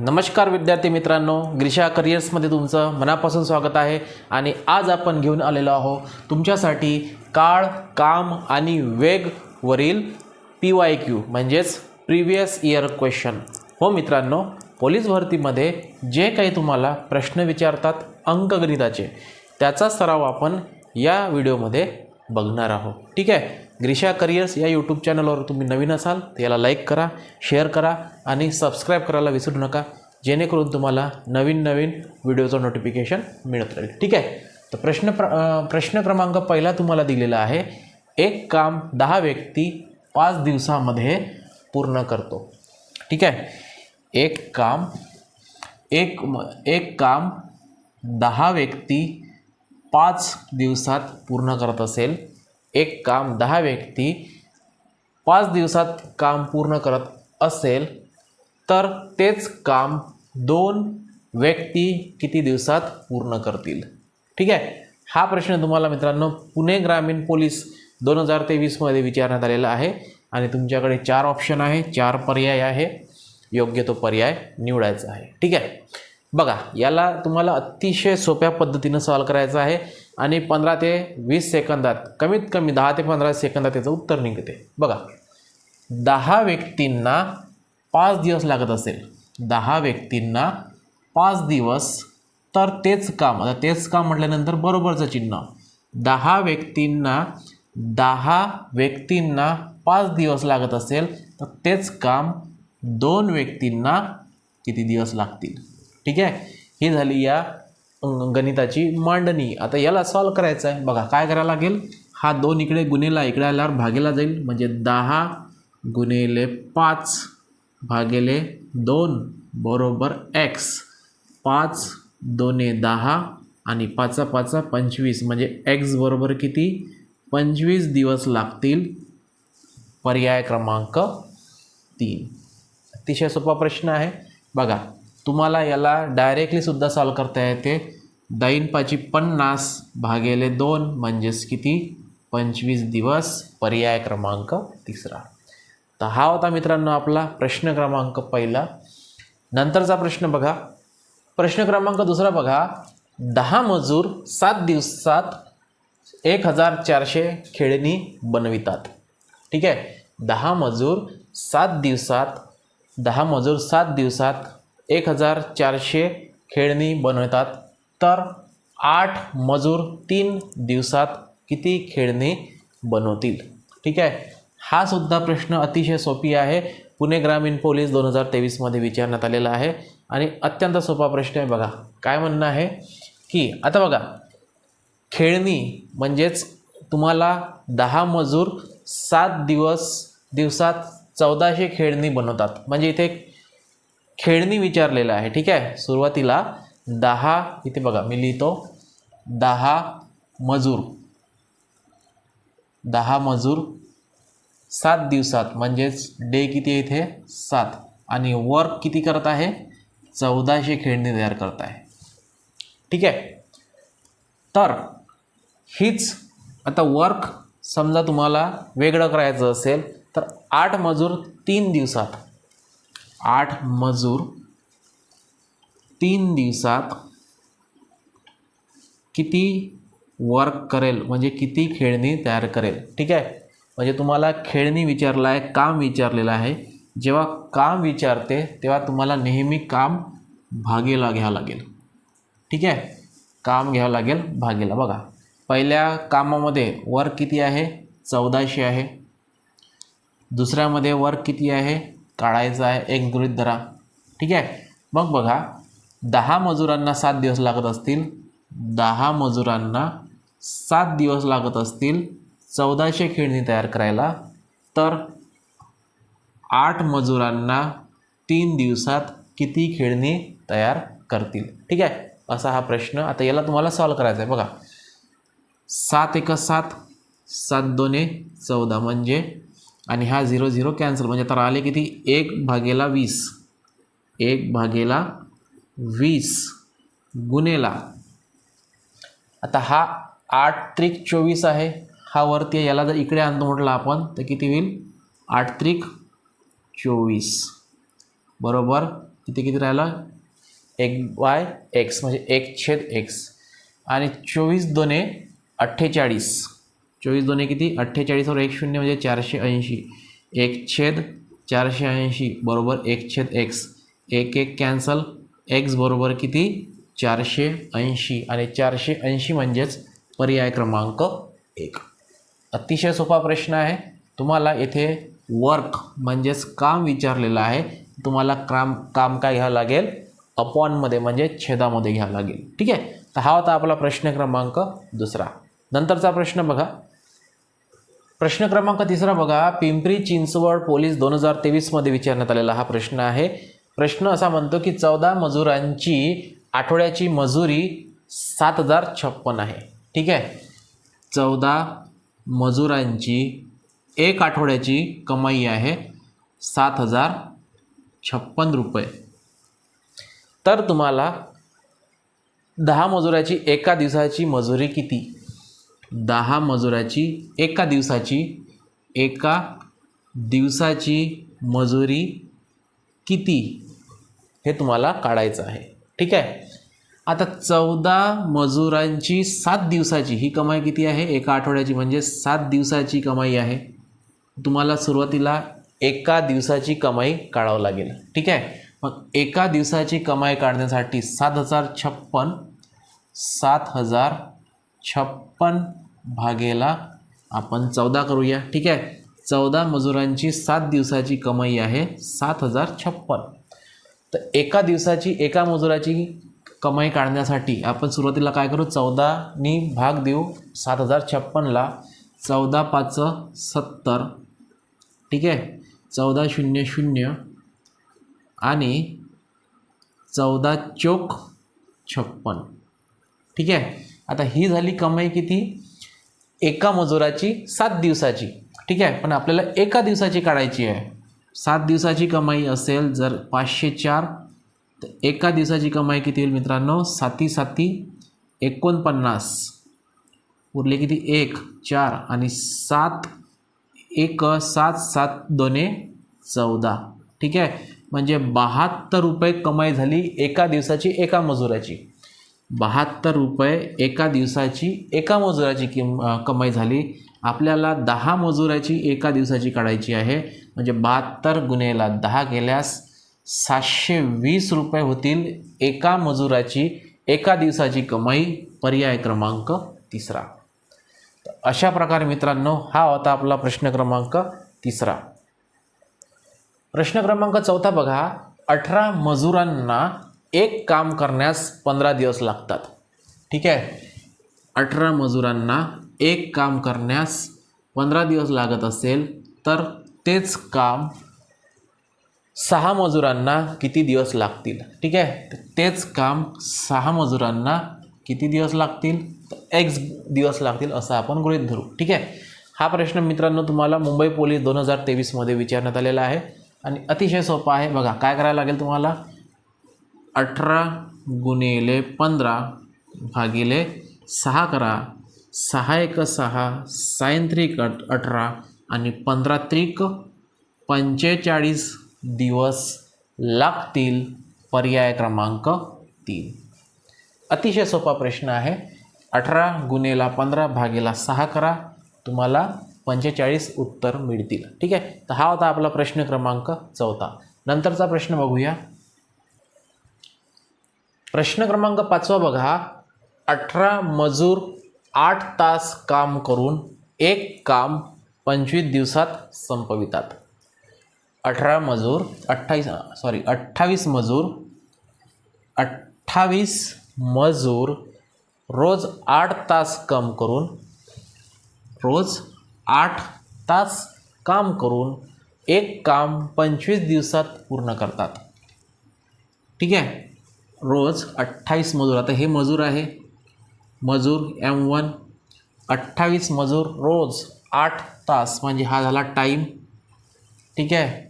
नमस्कार विद्यार्थी मित्रांनो ग्रीषा करिअर्समध्ये तुमचं मनापासून स्वागत आहे आणि आज आपण घेऊन आलेलो आहोत तुमच्यासाठी काळ काम आणि वेगवरील पी वाय क्यू म्हणजेच प्रिव्हियस इयर क्वेश्चन. हो मित्रांनो पोलीस भरतीमध्ये जे काही तुम्हाला प्रश्न विचारतात अंकगणिताचे त्याचा सराव आपण या व्हिडिओमध्ये बघणार आहोत ठीक आहे? ग्रीषा करिअर्स या यूट्यूब चॅनलवर तुम्ही नवीन असाल तर याला लाईक करा शेअर करा आणि सबस्क्राईब करायला विसरू नका. जेणेकरून तुम्हाला नवीन नवीन व्हिडिओचं नोटिफिकेशन मिळत राहील. ठीक आहे? तर प्रश्न प्र प्रश्न क्रमांक पहिला तुम्हाला दिलेला आहे. एक काम दहा व्यक्ती पाच दिवसामध्ये पूर्ण करतो. ठीक आहे? एक काम एक म- एक काम दहा व्यक्ती पाच दिवसात पूर्ण करत असेल. एक काम दहा व्यक्ती पाच दिवसात काम पूर्ण करत असेल तर तेच काम दोन व्यक्ती किती दिवसात पूर्ण करतील? ठीक आहे? हा प्रश्न तुम्हाला मित्रांनो पुणे ग्रामीण पोलीस दोन हजार तेवीसमध्ये विचारण्यात आलेला आहे आणि तुमच्याकडे चार ऑप्शन आहे चार पर्याय आहे. योग्य तो पर्याय निवडायचा आहे. ठीक आहे? बघा याला तुम्हाला अतिशय सोप्या पद्धतीनं सॉल्व करायचं आहे आणि पंधरा ते वीस सेकंदात कमीत कमी दहा ते पंधरा सेकंदात त्याचं उत्तर निघते. बघा दहा व्यक्तींना पाच दिवस लागत असेल. दहा व्यक्तींना पाच दिवस तर तेच काम आता तेच काम म्हटल्यानंतर बरोबरचं चिन्ह. दहा व्यक्तींना दहा व्यक्तींना पाच दिवस लागत असेल तर तेच काम दोन व्यक्तींना किती दिवस लागतील? ठीक आहे? ही झाली या गणिताची मांडणी. आता याला सॉल्व करायचं आहे बघा काय करायला लागेल? हा दोन इकडे गुन्हेला इकडे आल्यावर भागेला जाईल. म्हणजे दहा गुन्हेले पाच भागेले दोन बरोबर एक्स पाच दोने दहा आणि पाचा पाचा पंचवीस. म्हणजे एक्स बरोबर किती? पंचवीस दिवस लागतील. पर्याय क्रमांक तीन. अतिशय सोपा प्रश्न आहे. बघा तुम्हाला याला डायरेक्टली सुद्धा सॉल्व करता येते. दैन पन्नास भागेले दोन म्हणजेच किती? पंचवीस दिवस पर्याय क्रमांक तिसरा. तर हा होता मित्रांनो आपला प्रश्न क्रमांक पहिला. नंतरचा प्रश्न बघा. प्रश्न क्रमांक दुसरा बघा. दहा मजूर सात दिवसात एक हजार चारशे खेळणी बनवितात. ठीक आहे? दहा मजूर सात दिवसात दहा मजूर सात दिवसात एक हजार चारशे खेळणी बनवतात. तर आठ मजूर तीन दिवसात किती खेळणी बनवतील? ठीक आहे? हा सुद्धा प्रश्न अतिशय सोपी आहे. पुणे ग्रामीण पोलीस दोन हजार तेवीसमध्ये विचारण्यात आलेला आहे. आणि अत्यंत सोपा प्रश्न आहे बघा. काय म्हणणं आहे? की आता बघा खेळणी म्हणजेच तुम्हाला दहा मजूर सात दिवस दिवसात चौदाशे खेळणी बनवतात. म्हणजे इथे खेळणी विचारलेलं आहे. ठीक आहे? सुरुवातीला दहा इथे बघा मी लिहितो. दहा मजूर. दहा मजूर सात दिवसात म्हणजेच डे किती आहे इथे? सात. आणि वर्क किती करत आहे? चौदाशे खेळणी तयार करत आहे. ठीक आहे? तर हीच आता वर्क समजा तुम्हाला वेगळं करायचं असेल तर आठ मजूर तीन दिवसात. आठ मजूर तीन दिवसात किती वर्क करेल म्हणजे किती खेळणी तयार करेल ठीक आहे? म्हणजे तुम्हाला खेळणी विचारलं आहे काम विचारलेलं आहे. जेव्हा काम विचारते तेव्हा तुम्हाला नेहमी काम भागेला घ्यावं लागेल. ठीक आहे? काम घ्यावं लागेल भागेला. बघा पहिल्या कामामध्ये वर्क किती आहे? चौदाशे आहे. दुसऱ्यामध्ये वर्क किती आहे? काढायचं आहे. एक गृहित धरा. ठीक आहे? मग बघा दहा मजुरांना सात दिवस लागत असतील. दहा मजुरांना सात दिवस लागत असतील. चौदाशे खेळणी तयार करायला. तर आठ मजुरांना तीन दिवसात किती खेळणी तयार करतील? ठीक आहे? असा हा प्रश्न आता याला तुम्हाला सॉल्व करायचा आहे. बघा. सात एक सात सात दोने चौदा म्हणजे आणि हा झिरो झिरो कॅन्सल म्हणजे आता आले किती? एक भागेला वीस. एक भागेला वीस गुन्हेला आता हा आठ त्रिक चोवीस आहे. हा वरती आहे. याला जर इकडे आणतो म्हटलं आपण तर किती होईल? आठ त्रिक चोवीस. बरोबर? किती किती राहिलं? एक वाय एक्स म्हणजे एक छेद एक्स. आणि चोवीस दोने अठ्ठेचाळीस. चोवीस दोन्ही किती? अठ्ठेचाळीसवर एक शून्य म्हणजे चारशे ऐंशी. एक छेद चारशे ऐंशी बरोबर एक छेद एक्स एक एक कॅन्सल एक्स बरोबर किती? चारशे ऐंशी. आणि चारशे ऐंशी म्हणजेच पर्याय क्रमांक एक. अतिशय सोपा प्रश्न आहे. तुम्हाला येथे वर्क म्हणजेच काम विचारलेलं आहे. तुम्हाला काम काम काय घ्यावं लागेल? अपॉनमध्ये म्हणजे छेदामध्ये घ्यावं लागेल. ठीक आहे? तर हा होता आपला प्रश्न क्रमांक दुसरा. नंतरचा प्रश्न बघा. प्रश्न क्रमांक तिसरा बघा. पिंपरी चिंचवड पोलीस दोन हजार तेवीसमध्ये विचारण्यात आलेला हा प्रश्न आहे. प्रश्न असा म्हणतो की चौदा मजुरांची आठवड्याची मजुरी सात हजार छप्पन आहे. ठीक आहे? चौदा मजुरांची एक आठवड्याची कमाई आहे सात हजार छप्पन रुपये. तर तुम्हाला दहा मजुराची एका दिवसाची मजुरी किती? दहा मजुराची एका दिवसाची एका दिवसाची मजुरी किती हे तुम्हाला काढायचं आहे. ठीक आहे? आता चौदा मजुरांची सात दिवसाची ही कमाई किती आहे? एका आठवड्याची म्हणजे सात दिवसाची कमाई आहे. तुम्हाला सुरुवातीला एका दिवसाची कमाई काढावं लागेल. ठीक आहे? मग एका दिवसाची कमाई काढण्यासाठी सात हजार छप्पन सात हजार छप्पन भागेला आपण चौदा करूया. ठीक आहे? चौदा मजुरांची सात दिवसाची कमाई आहे सात हजार छप्पन. तर एका दिवसाची एका मजुराची कमाई काढण्यासाठी आपण सुरुवातीला काय करू? चौदानी भाग देऊ सात हजार छप्पनला. चौदा पाच सत्तर. ठीक आहे? चौदा शून्य शून्य. आणि चौदा चोक छप्पन. ठीक आहे? आता ही झाली कमाई किती? एका मजुराची सात दिवसाची. ठीक आहे? पण आपल्याला एका दिवसाची काढायची आहे. सात दिवसाची कमाई असेल जर पाचशे चार तर एका दिवसाची कमाई किती होईल मित्रांनो? साती साती एकोणपन्नास. उरले किती? एक चार आणि सात एक सात सात दोने चौदा. ठीक आहे? म्हणजे बहात्तर रुपये कमाई झाली एका दिवसाची एका मजुराची. बहात्तर रुपये एका दिवसाची एका मजुराची किम कमाई झाली. आपल्याला दहा मजुराची एका दिवसाची काढायची आहे. म्हणजे बहात्तर गुन्हेला दहा केल्यास सातशे वीस रुपये होतील एका मजुराची एका दिवसाची कमाई. पर्याय क्रमांक तिसरा. अशा प्रकारे मित्रांनो हा होता आपला प्रश्न क्रमांक तिसरा. प्रश्न क्रमांक चौथा बघा. अठरा मजुरांना एक काम करण्यास पंधरा दिवस लागतात. ठीक आहे? अठरा मजुरांना एक काम करण्यास पंधरा दिवस लागत असेल तर तेच काम सहा मजुरांना किती दिवस लागतील? ठीक आहे? तेच काम सहा मजुरांना किती दिवस लागतील? तर एक्स दिवस लागतील असं आपण गृहित धरू. ठीक आहे? हा प्रश्न मित्रांनो तुम्हाला मुंबई पोलीस दोन हजार तेवीसमध्ये विचारण्यात आलेला आहे. आणि अतिशय सोपा आहे. बघा काय करायला लागेल तुम्हाला? अठरा गुणिले पंधरा भागिले सहा करा. सहा एक सहा साईन त्रिक अठ अठरा आणि पंधरा त्रिक पंचेचाळीस दिवस लागतील पर्याय क्रमांक तीन. अतिशय सोपा प्रश्न आहे. अठरा गुन्हेला पंधरा भागेला सहा करा. तुम्हाला पंचेचाळीस उत्तर मिळतील. ठीक आहे? तर हा होता आपला प्रश्न क्रमांक चौथा. नंतरचा प्रश्न बघूया. प्रश्न क्रमांक पाचवा बघा. अठरा मजूर आठ तास काम करून एक काम पंचवीस दिवसात संपवितात. अठरा मजूर अठ्ठावीस सॉरी अठ्ठावीस मजूर अठ्ठावीस मजूर रोज आठ तास काम करून रोज आठ तास काम करून एक काम पंचवीस दिवसात पूर्ण करतात. ठीक आहे? रोज अठ्ठावीस मजूर. आता हे मजूर आहे. मजूर एम वन अठ्ठावीस मजूर रोज आठ तास. म्हणजे हा झाला टाईम ठीक आहे?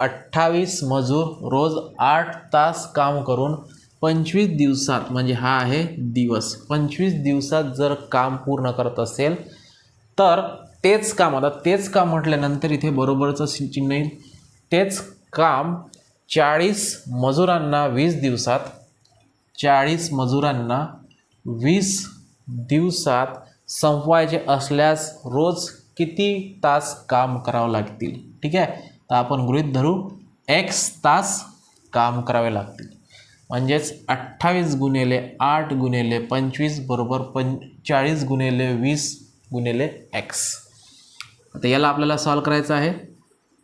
अठ्ठावीस मजूर रोज आठ तास काम करून पंचवीस दिवसात म्हणजे हा आहे दिवस. पंचवीस दिवसात जर काम पूर्ण करत असेल तर तेच काम आता तेच काम म्हटल्यानंतर इथे बरोबरचं चिन्ह येईल. तेच काम चाळीस मजुरांना वीस दिवसात चाळीस मजुरांना वीस दिवसात संपवायचे असल्यास रोज किती तास काम करावं लागतील? ठीक आहे? तर आपण गृहित धरू एक्स तास काम करावे लागतील. म्हणजेच अठ्ठावीस गुणिले आठ गुणिले पंचवीस बरोबर पं चाळीस गुणिले वीस गुणिले एक्स. आता याला आपल्याला सॉल्व करायचं आहे.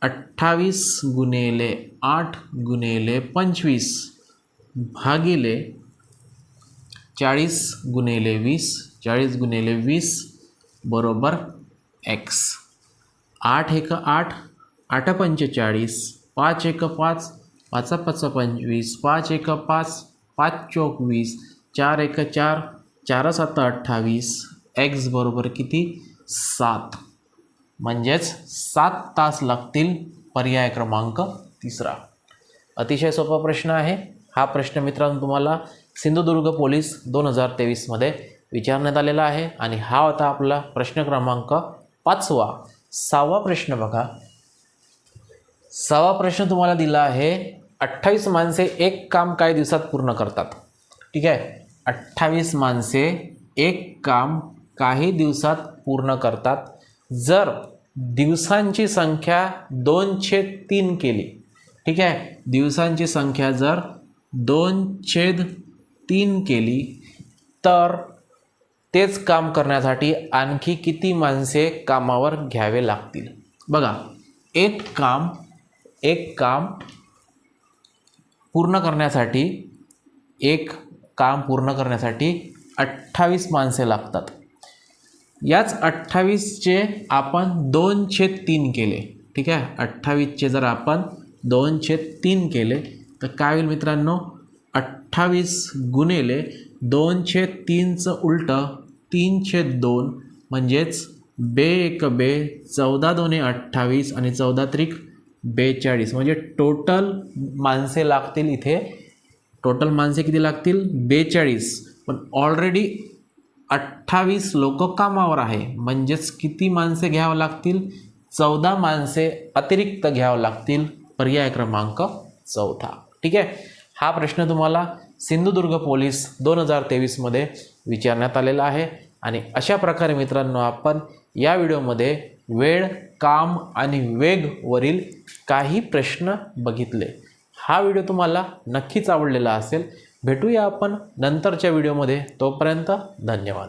अठ्ठावीस गुणिले आठ गुणिले पंचवीस भागिले चाळीस गुणिले वीस चाळीस गुणिले वीस बरोबर एक्स आठ एक आठ आठ पंचेचाळीस पाच एक पाच पाच पाच पंचवीस पाच एक पाच पाच चौक वीस चार एक चार चार सात अठ्ठावीस एक्स बरोबर किती? सात. म्हणजेच सात तास लागतील पर्याय क्रमांक तिसरा. अतिशय सोपा प्रश्न आहे. हा प्रश्न मित्रांनो तुम्हाला सिंधुदुर्ग पोलीस दोन हजार तेवीसमध्ये विचारण्यात आलेला आहे आणि हा होता आपला प्रश्न क्रमांक पाचवा. सहावा प्रश्न बघा. सहावा प्रश्न तुम्हाला दिला आहे अठ्ठावीस माणसे एक काम काही दिवसात पूर्ण करतात. ठीक आहे? अठ्ठावीस माणसे एक काम काही दिवसात पूर्ण करतात. जर दिवसांची संख्या दोनशे तीन केली ठीक आहे? दिवसांची संख्या जर दोन छेद तीन केली तर तेच काम करण्यासाठी आणखी किती माणसे कामावर घ्यावे लागतील? बघा एक काम एक काम पूर्ण करण्यासाठी एक काम पूर्ण करण्यासाठी अठ्ठावीस माणसे लागतात. याच अठ्ठावीसचे आपण दोनशे तीन केले. ठीक आहे? अठ्ठावीसचे जर आपण दोनशे तीन केले तर काय होईल मित्रांनो? अठ्ठावीस गुणिले दोनशे तीनचं उलटं तीनशे दोन म्हणजेच बे एक बे चौदा दोन्ही अठ्ठावीस आणि चौदा त्रिक बेचाळीस. म्हणजे टोटल माणसे लागतील इथे. टोटल माणसे किती लागतील? बेचाळीस. पण ऑलरेडी अठ्ठावीस लोक कामावर आहे. म्हणजेच किती माणसे घ्यावं लागतील? चौदा माणसे अतिरिक्त घ्यावं लागतील. पर्याय क्रमांक चौथा. ठीक आहे? हा प्रश्न तुम्हाला सिंधुदुर्ग पोलीस दोन हजार तेवीसमध्ये विचारण्यात आलेला आहे. आणि अशा प्रकारे मित्रांनो आपण या व्हिडिओमध्ये वेळ काम आणि वेगवरील काही प्रश्न बघितले. हा व्हिडिओ तुम्हाला नक्कीच आवडलेला असेल. भेटूया आपण नंतरच्या व्हिडिओमध्ये. तोपर्यंत धन्यवाद.